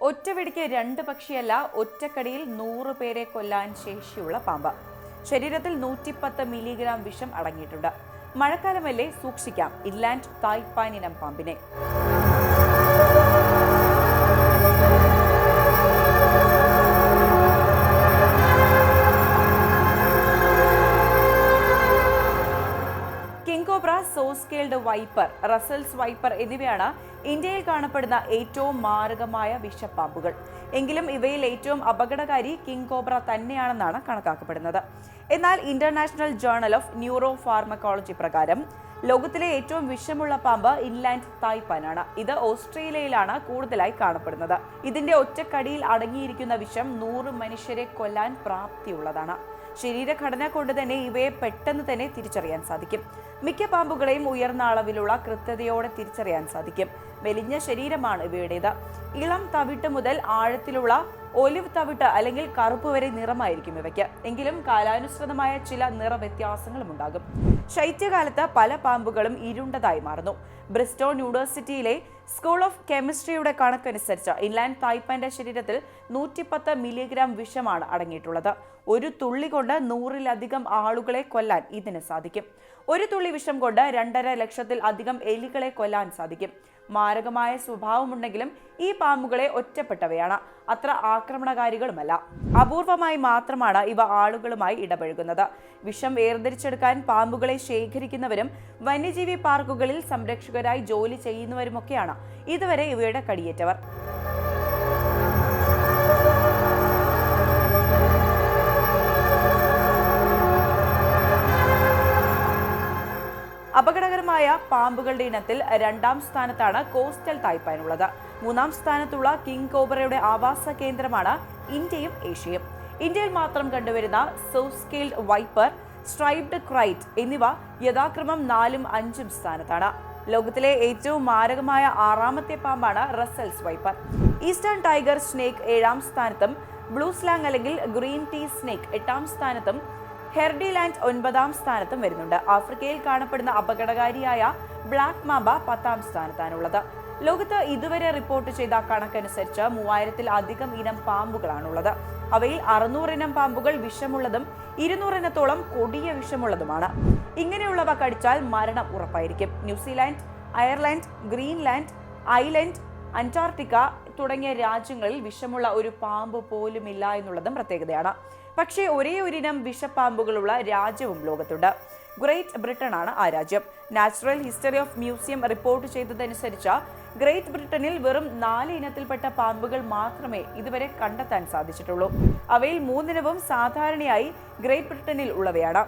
ഒറ്റവെടിക്ക് രണ്ട് പക്ഷിയല്ല ഒറ്റക്കടിയിൽ നൂറ് പേരെ കൊല്ലാൻ ശേഷിയുള്ള പാമ്പ്. ശരീരത്തിൽ നൂറ്റിപ്പത്ത് മില്ലിഗ്രാം വിഷം അടങ്ങിയിട്ടുണ്ട്. മഴക്കാലമല്ലേ സൂക്ഷിക്കാം. ഇൻലാൻഡ് തായ്പാൻ ഇനം പാമ്പിനെ. സോസ്കേൾഡ് വൈപ്പർ റസൽസ് വൈപ്പർ എന്നിവയാണ് ഇന്ത്യയിൽ കാണപ്പെടുന്ന ഏറ്റവും മാരകമായ വിഷപ്പാമ്പുകൾ. എങ്കിലും ഇവയിൽ ഏറ്റവും അപകടകാരി കിങ് കോബ്ര തന്നെയാണെന്നാണ് കണക്കാക്കപ്പെടുന്നത്. എന്നാൽ international journal of neuro pharmacology പ്രകാരം ലോകത്തിലെ ഏറ്റവും വിഷമുള്ള പാമ്പ് ഇൻലാൻഡ് തായ്പാനാണ്. ഇത് ഓസ്ട്രേലിയയിലാണ് കൂടുതലായി കാണപ്പെടുന്നത്. ഇതിന്റെ ഒറ്റക്കടിയിൽ അടങ്ങിയിരിക്കുന്ന വിഷം നൂറ് മനുഷ്യരെ കൊല്ലാൻ പ്രാപ്തിയുള്ളതാണ്. ശരീരഘടന കൊണ്ട് തന്നെ ഇവയെ പെട്ടെന്ന് തന്നെ തിരിച്ചറിയാൻ സാധിക്കും. മിക്ക പാമ്പുകളെയും ഉയർന്ന അളവിലുള്ള കൃത്യതയോടെ തിരിച്ചറിയാൻ സാധിക്കും. മെലിഞ്ഞ ശരീരമാണ് ഇവയുടേത്. ഇളം തവിട്ട് മുതൽ ആഴത്തിലുള്ള ഒലിവ് തവിട്ട് അല്ലെങ്കിൽ കറുപ്പ് വരെ നിറമായിരിക്കും ഇവയ്ക്ക്. എങ്കിലും കാലാനുസൃതമായ ചില നിറവ്യത്യാസങ്ങളും ഉണ്ടാകും ശൈത്യകാലത്ത് പല പാമ്പുകളും ഇരുണ്ടതായി മാറുന്നു. ബ്രിസ്റ്റോൺ യൂണിവേഴ്സിറ്റിയിലെ സ്കൂൾ ഓഫ് കെമിസ്ട്രിയുടെ കണക്കനുസരിച്ച് ഇൻലാൻഡ് തായ്പാന്റെ ശരീരത്തിൽ നൂറ്റിപ്പത്ത് മില്ലിഗ്രാം വിഷമാണ് അടങ്ങിയിട്ടുള്ളത്. ഒരു തുള്ളി കൊണ്ട് നൂറിലധികം ആളുകളെ കൊല്ലാൻ ഇതിന് സാധിക്കും. ഒരു തുള്ളി വിഷം കൊണ്ട് രണ്ടര ലക്ഷത്തിൽ അധികം എലികളെ കൊല്ലാൻ സാധിക്കും. മാരകമായ സ്വഭാവമുണ്ടെങ്കിലും ഈ പാമ്പുകളെ ഒറ്റപ്പെട്ടവയാണ്. അത്ര ആക്രമണകാരികളുമല്ല. അപൂർവമായി മാത്രമാണ് ഇവ ആളുകളുമായി ഇടപഴകുന്നത്. വിഷം വേർതിരിച്ചെടുക്കാൻ പാമ്പുകളെ ശേഖരിക്കുന്നവരും വന്യജീവി പാർക്കുകളിൽ സംരക്ഷകരായി ജോലി ചെയ്യുന്നവരുമൊക്കെയാണ് ഇതുവരെ ഇവയുടെ കടിയേറ്റവർ. അപകടകരമായ പാമ്പുകളുടെ ഇനത്തിൽ രണ്ടാം സ്ഥാനത്താണ് കോസ്റ്റൽ തായ്പാനുള്ളത്. മൂന്നാം സ്ഥാനത്തുള്ള കിങ് കോബ്രയുടെ ആവാസ കേന്ദ്രമാണ് ഇന്ത്യയും ഏഷ്യയും. ഇന്ത്യയിൽ മാത്രം കണ്ടുവരുന്ന സോസ്കെയിൽഡ് വൈപ്പർ സ്ട്രൈബ്ഡ് ക്രൈറ്റ് എന്നിവ യഥാക്രമം നാലും അഞ്ചും സ്ഥാനത്താണ്. ലോകത്തിലെ ഏറ്റവും മാരകമായ ആറാമത്തെ പാമ്പാണ് Russell's viper. Eastern tiger snake ഏഴാം സ്ഥാനത്തും ബ്ലൂ സ്ലാങ് അല്ലെങ്കിൽ ഗ്രീൻ ടീ സ്നേക്ക് എട്ടാം സ്ഥാനത്തും ഹെർഡിലാൻഡ് ഒൻപതാം സ്ഥാനത്തും വരുന്നുണ്ട്. ആഫ്രിക്കയിൽ കാണപ്പെടുന്ന അപകടകാരിയായ ബ്ലാക്ക് മാബ പത്താം സ്ഥാനത്താണുള്ളത്. ലോകത്ത് ഇതുവരെ റിപ്പോർട്ട് ചെയ്ത കണക്കനുസരിച്ച് മൂവായിരത്തിൽ അധികം ഇനം പാമ്പുകളാണുള്ളത്. അവയിൽ അറുന്നൂറിനം പാമ്പുകൾ വിഷമുള്ളതും ഇരുന്നൂറിനത്തോളം കൊടിയ വിഷമുള്ളതുമാണ്. ഇങ്ങനെയുള്ളവ കടിച്ചാൽ മരണം ഉറപ്പായിരിക്കും. New Zealand Ireland Greenland island Antarctica തുടങ്ങിയ രാജ്യങ്ങളിൽ വിഷമുള്ള ഒരു പാമ്പ് പോലുമില്ല എന്നുള്ളതും പ്രത്യേകതയാണ്. പക്ഷേ ഒരേ ഒരിനം വിഷപ്പാമ്പുകളുള്ള രാജ്യവും ലോകത്തുണ്ട്. ഗ്രേറ്റ് ബ്രിട്ടൻ ആണ് ആ രാജ്യം. Natural history of museum report ചെയ്തതനുസരിച്ച് great ബ്രിട്ടനിൽ വെറും നാല് ഇനത്തിൽപ്പെട്ട പാമ്പുകൾ മാത്രമേ ഇതുവരെ കണ്ടെത്താൻ സാധിച്ചിട്ടുള്ളൂ. അവയിൽ മൂന്നിനവും സാധാരണയായി ഗ്രേറ്റ് ബ്രിട്ടനിൽ ഉള്ളവയാണ്.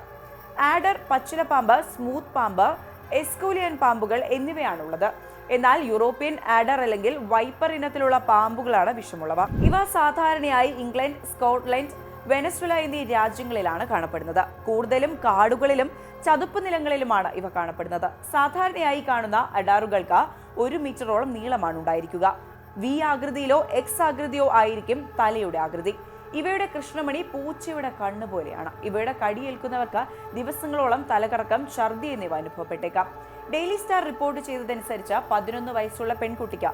ആഡർ പച്ചിലപ്പാമ്പ് സ്മൂത്ത് പാമ്പ് എസ്കൂലിയൻ പാമ്പുകൾ എന്നിവയാണുള്ളത്. എന്നാൽ യൂറോപ്യൻ ആഡർ അല്ലെങ്കിൽ വൈപ്പർ ഇനത്തിലുള്ള പാമ്പുകളാണ് വിഷമുള്ളവ. ഇവ സാധാരണയായി ഇംഗ്ലണ്ട് സ്കോട്ട്ലൻഡ് വെനസ്വല എന്നീ രാജ്യങ്ങളിലാണ് കാണപ്പെടുന്നത്. കൂടുതലും കാടുകളിലും ചതുപ്പ് നിലങ്ങളിലുമാണ് ഇവ കാണപ്പെടുന്നത്. സാധാരണയായി കാണുന്ന അഡാറുകൾക്ക് ഒരു മീറ്ററോളം നീളമാണ് ഉണ്ടായിരിക്കുക. വി ആകൃതിയിലോ എക്സ് ആകൃതിയോ ആയിരിക്കും തലയുടെ ആകൃതി. ഇവയുടെ കൃഷ്ണമണി പൂച്ചയുടെ കണ്ണു പോലെയാണ്. ഇവയുടെ കടിയേൽക്കുന്നവർക്ക് ദിവസങ്ങളോളം തലകറക്കം ഛർദി എന്നിവ അനുഭവപ്പെട്ടേക്കാം. ഡെയിലി സ്റ്റാർ റിപ്പോർട്ട് ചെയ്തതനുസരിച്ച് പതിനൊന്ന് വയസ്സുള്ള പെൺകുട്ടിക്ക്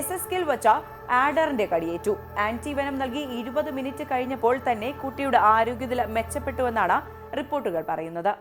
എസ് എസ് കെൽ വച്ച ആഡറിന്റെ കടിയേറ്റു. ആന്റിവനം നൽകി ഇരുപത് മിനിറ്റ് കഴിഞ്ഞപ്പോൾ തന്നെ കുട്ടിയുടെ ആരോഗ്യനില മെച്ചപ്പെട്ടുവെന്നാണ് റിപ്പോർട്ടുകൾ പറയുന്നത്.